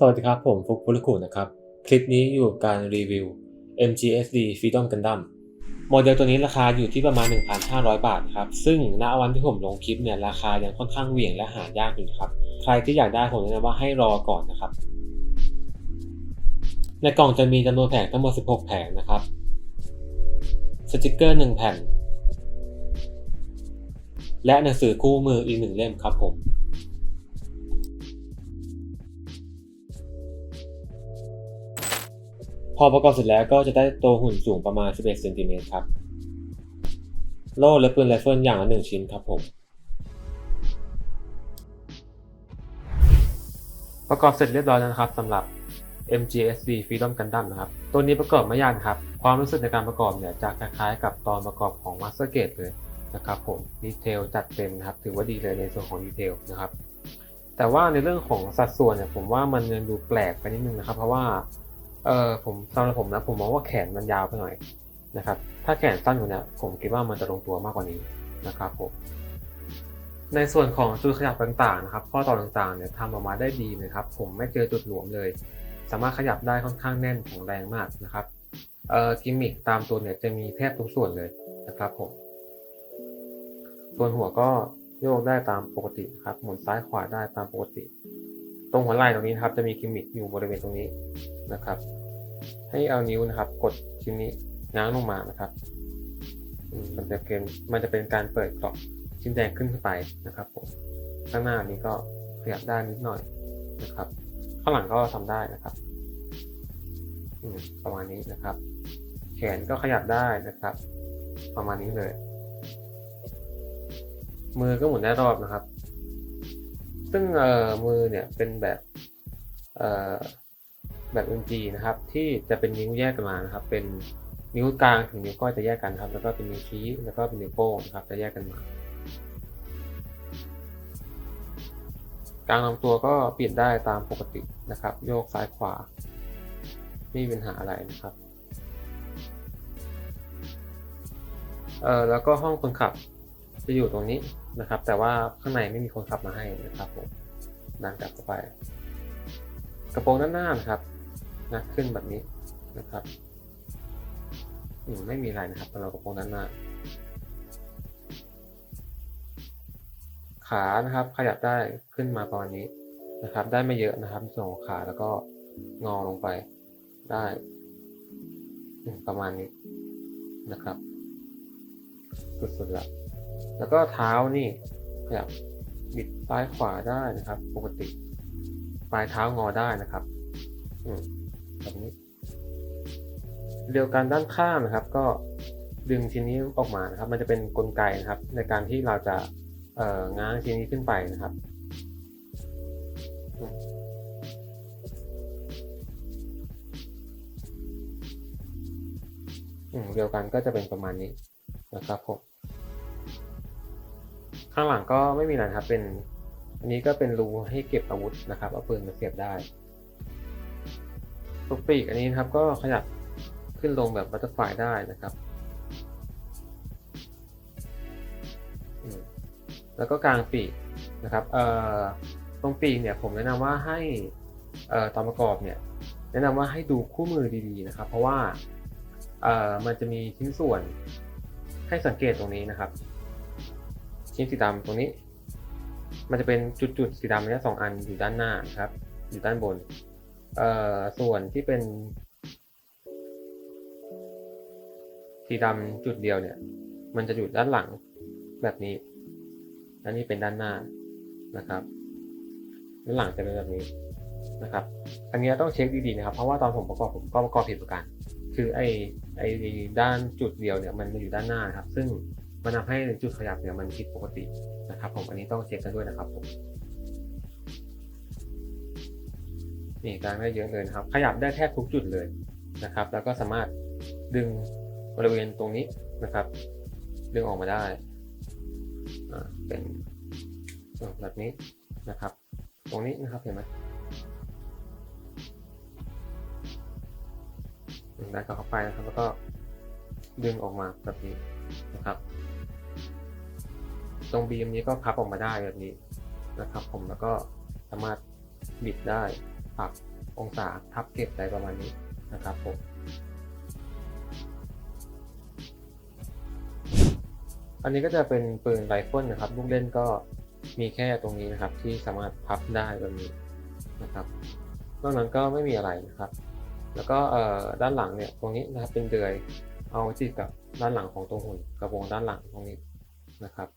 สวัสดีครับ ผมฟุกพุลคุนะครับ คลิปนี้อยู่การรีวิว MGSD Freedom Gundam โมเดลตัวนี้ราคาอยู่ที่ประมาณ 1,500 บาทครับ ซึ่งณวันที่ผมลงคลิปเนี่ยราคายังค่อนข้างเหวี่ยงและหายากอยู่นะครับ ใครที่อยากได้ผมแนะนำว่าให้รอก่อนนะครับ ในกล่องจะมีจำนวนแผงทั้งหมด 16 แผงนะครับ สติกเกอร์ 1 แผ่น และหนังสือคู่มืออีกหนึ่งเล่มครับผม พอประกอบเสร็จแล้วก็จะได้ตัวหุ่นสูงประมาณ 11เซนติเมตรครับ โล่และปืนไรเฟิลอย่างละหนึ่งชิ้นครับผม ประกอบเสร็จเรียบร้อยแล้วนะครับสำหรับ MGSD Freedom Gundam นะครับ ตัวนี้ประกอบไม่ยากครับ ความรู้สึกในการประกอบเนี่ยจะคล้ายๆ กับตอนประกอบของ Master Gate เลยนะครับผม ดีเทลจัดเต็มนะครับ ถือว่าดีเลยในส่วนของดีเทลนะครับ แต่ว่าในเรื่องของสัดส่วนเนี่ยผมว่ามันยังดูแปลกไปนิดนึงนะครับ เพราะว่า เออผมสำหรับผมนะผมมองว่าแขนมันยาวไปหน่อยนะครับ ถ้าแขนสั้นกว่านี้ผมคิดว่ามันจะลงตัวมากกว่านี้นะครับผมในส่วนของจุดขยับต่างๆนะครับ ข้อต่อต่างๆเนี่ยทำออกมาได้ดีนะครับ ผมไม่เจอจุดหลวมเลย สามารถขยับได้ค่อนข้างแน่นแข็งแรงมากนะครับเอ่อกิมมิคตามตัวเนี่ยจะมีแทบทุกส่วนเลยนะครับผมส่วนหัวก็โยกได้ตามปกติครับหมุนซ้ายขวาได้ตามปกติ ตรงหัวไหล่ตรงนี้นะครับ จะมีกิมมิคอยู่บริเวณตรงนี้นะครับ ให้เอานิ้วนะครับ กดชิ้นนี้ง้างลงมานะครับ มันจะเป็นมันจะเป็นการเปิดกรอบชิ้นแดงขึ้นขึ้นไปนะครับผมข้างหน้านี้ก็ขยับได้นิดหน่อยนะครับข้างหลังก็ทำได้นะครับประมาณนี้นะครับ แขนก็ขยับได้นะครับ ประมาณนี้เลย มือก็หมุนได้รอบนะครับ ซึ่งเอ่อมือเนี่ยเป็นแบบเอ่อแบบ MG นะครับ ที่จะเป็นนิ้วแยกกันมานะครับ เป็นนิ้วกลางถึงนิ้วก้อยจะแยกกันครับ แล้วก็เป็นนิ้วชี้แล้วก็เป็นนิ้วโป้งนะครับ จะแยกกันมากลางลำตัวก็เปลี่ยนได้ตามปกตินะครับ โยกซ้ายขวา ไม่มีปัญหาอะไรนะครับเออแล้วก็ห้องคนขับจะอยู่ตรงนี้ นะครับ แต่ว่าข้างในไม่มีคนขับมาให้นะครับผมดันกลับเข้าไป กระโปรงด้านหน้านะครับนะขึ้นแบบนี้นะครับอืมไม่มีอะไรนะครับสำหรับกระโปรงด้านหน้า ขานะครับ ขยับได้ขึ้นมาประมาณนี้นะครับ ได้ไม่เยอะนะครับส่วนของขาแล้วก็งอลงไปได้ประมาณนี้นะครับสุดๆละ แล้วก็เท้านี่ขยับบิดซ้ายขวาได้นะครับ ปกติปลายเท้างอได้นะครับอืมแบบนี้ เดียวกันด้านข้างนะครับ ก็ดึงชิ้นนี้ออกมานะครับ มันจะเป็นกลไกนะครับ ในการที่เราจะเอ่อง้างชิ้นนี้ขึ้นไปนะครับอืเดียวกันก็จะเป็นประมาณนี้นะครับผม ข้างหลังก็ไม่มีอะไรครับเป็น อันนี้ก็เป็นรูให้เก็บอาวุธนะครับ เอาปืนมาเสียบได้ตรงปีกอันนี้นะครับก็ขยับขึ้นลงแบบบัตเตอร์ฟลายได้นะครับ แล้วก็กลางปีกนะครับ เอ่อ ตรงปีกเนี่ยผมแนะนำว่าให้ เอ่อตอนประกอบเนี่ย แนะนำว่าให้ดูคู่มือดีๆนะครับ เพราะว่า เอ่อ มันจะมีชิ้นส่วนให้สังเกตตรงนี้นะครับ ชิ้นสีดำตรงนี้ มันจะเป็นจุดๆสีดำเนี่ยสองอันอยู่ด้านหน้าครับ อยู่ด้านบน เอ่อส่วนที่เป็น สีดำจุดเดียวเนี่ย มันจะอยู่ด้านหลังแบบนี้และนี่เป็นด้านหน้านะครับด้านหลังจะเป็นแบบนี้นะครับ อันนี้ต้องเช็คดีๆนะครับ เพราะว่าตอนผมประกอบผมก็ประกอบผิดเหมือนกันคือไอ้ไอ้ด้านจุดเดียวเนี่ยมันมาอยู่ด้านหน้านครับ ซึ่ง มันทำให้จุดขยับเนี่ยมันผิดปกตินะครับ ผมอันนี้ต้องเช็คกันด้วยนะครับผมนี่กลางได้เยอะเลยนะครับ ขยับได้แทบทุกจุดเลยนะครับ แล้วก็สามารถดึงบริเวณตรงนี้นะครับ ดึงออกมาได้อ่าเป็นแบบนี้นะครับ ตรงนี้นะครับเห็นไหมได้ก็เข้าไปนะครับแล้วก็ดึงออกมาแบบนี้นะครับ รงบีมนี้ก็พับออกมาได้แบบนี้นะครับ ผมแล้วก็สามารถบิดได้ปรับองศาพับเก็บอะไรประมาณนี้นะครับผมอันนี้ก็จะเป็นปืนไรเฟิลนะครับ ลูกเล่นก็มีแค่ตรงนี้นะครับ ที่สามารถพับได้แบบนี้นะครับนอกนั้นก็ไม่มีอะไรนะครับ แล้วก็ด้านหลังเนี่ยตรงนี้นะครับเป็นเดือยเอาไว้ติดกับด้านหลังของตรงหุ่นกระโปรงด้านหลังตรงนี้นะครับ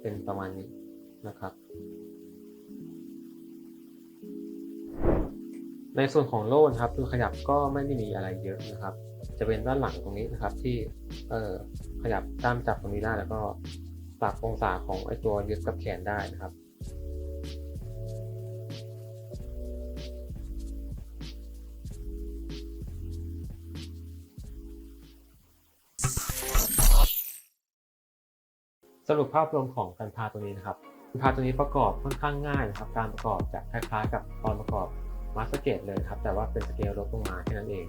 เป็นประมาณนี้นะครับ ในส่วนของโล่นะครับตัวขยับก็ไม่ได้มีอะไรเยอะนะครับ จะเป็นด้านหลังตรงนี้นะครับที่เอ่อขยับตามจับตรงนี้ได้แล้วก็ปรับองศาของไอตัวยึดกับแขนได้นะครับ สรุปภาพรวมของการพาตัวนี้นะครับการพาตัวนี้ประกอบค่อนข้างง่ายนะครับ การประกอบจะคล้ายๆ กับตอนประกอบมาสเกตเลยครับ แต่ว่าเป็นสเกลลดลงมาแค่นั้นเอง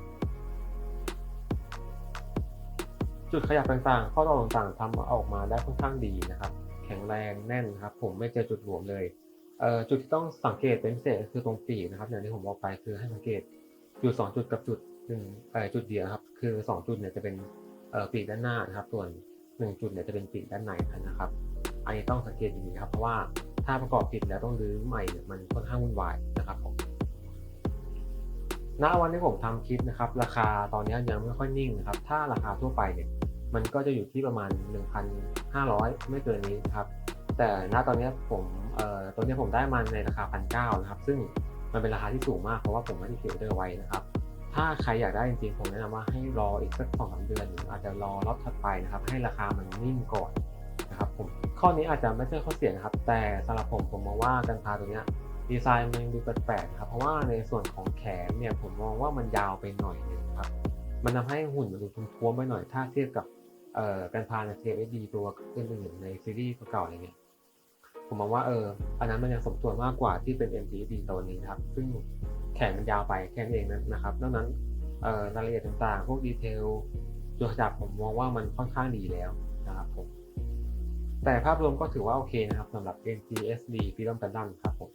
จุดขยับต่างๆ ข้อต่อต่างๆทำออกมาได้ค่อนข้างดีนะครับ แข็งแรงแน่นครับ ผมไม่เจอจุดหลวมเลยเจุดที่ต้องสังเกตเป็นพิเศษคือตรงปีกนะครับอย่างที่ผมบอกไปคือให้สังเกตอยู่สองจุดกับจุดหนึ่งจุดเดียวครับ คือสองจุดเนี่ยจะเป็นปีกด้านหน้านะครับ ส่วน หนึ่งจุดเนี่ยจะเป็นปีกด้านในนะครับ อันนี้ต้องสังเกตดีครับ เพราะว่าถ้าประกอบผิดแล้วต้องรื้อใหม่เนี่ยมันค่อนข้างวุ่นวายนะครับผมณวันที่ผมทำคลิปนะครับ ราคาตอนนี้ยังไม่ค่อยนิ่งนะครับ ถ้าราคาทั่วไปเนี่ยมันก็จะอยู่ที่ประมาณ 1,500 ไม่เกินนี้นะครับ แต่ณตอนนี้ผมเอ่อตัวนี้ผมได้มันในราคา 1,900 นะครับ ซึ่งมันเป็นราคาที่สูงมากเพราะว่าผมไม่ได้เก็บเดอร์ไว้นะครับ ถ้าใครอยากได้จริงๆ ผมแนะนำว่าให้รออีกสักสองสามเดือนหรืออาจจะรอรอบถัดไปนะครับ ให้ราคามันนิ่งก่อนนะครับผมข้อนี้อาจจะไม่ใช่ข้อเสียนะครับ แต่สำหรับผมผมมองว่ากันพาตัวเนี้ยดีไซน์มันดูแปลกๆนะครับเพราะว่าในส่วนของแขนเนี่ยผมมองว่ามันยาวไปหน่อยนึงครับ มันทำให้หุ่นมันดูท้วมๆไปหน่อยถ้าเทียบกับเอ่อการพาใน CFD ตัวอื่นๆในซีรีส์เก่าๆอะไรเงี้ยผมมองว่าเอออันนั้นมันยังสมส่วนมากกว่าที่เป็น MTD ตัวนี้ครับ ซึ่ง ขนมันยาวไปแค่นั้นเองนะครับดังนั้นรายละเอียดต่างๆ พวกดีเทลจุดขยับผมมองว่ามันค่อนข้างดีแล้วนะครับผมแต่ภาพรวมก็ถือว่าโอเคนะครับสำหรับ MTSD Freedom Gundam ครับผม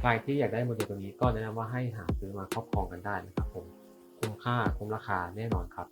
ใครที่อยากได้โมเดลตัวนี้ก็แนะนำว่าให้หาซื้อมาครอบครองกันได้นะครับผมคุ้มค่าคุ้มราคาแน่นอนครับ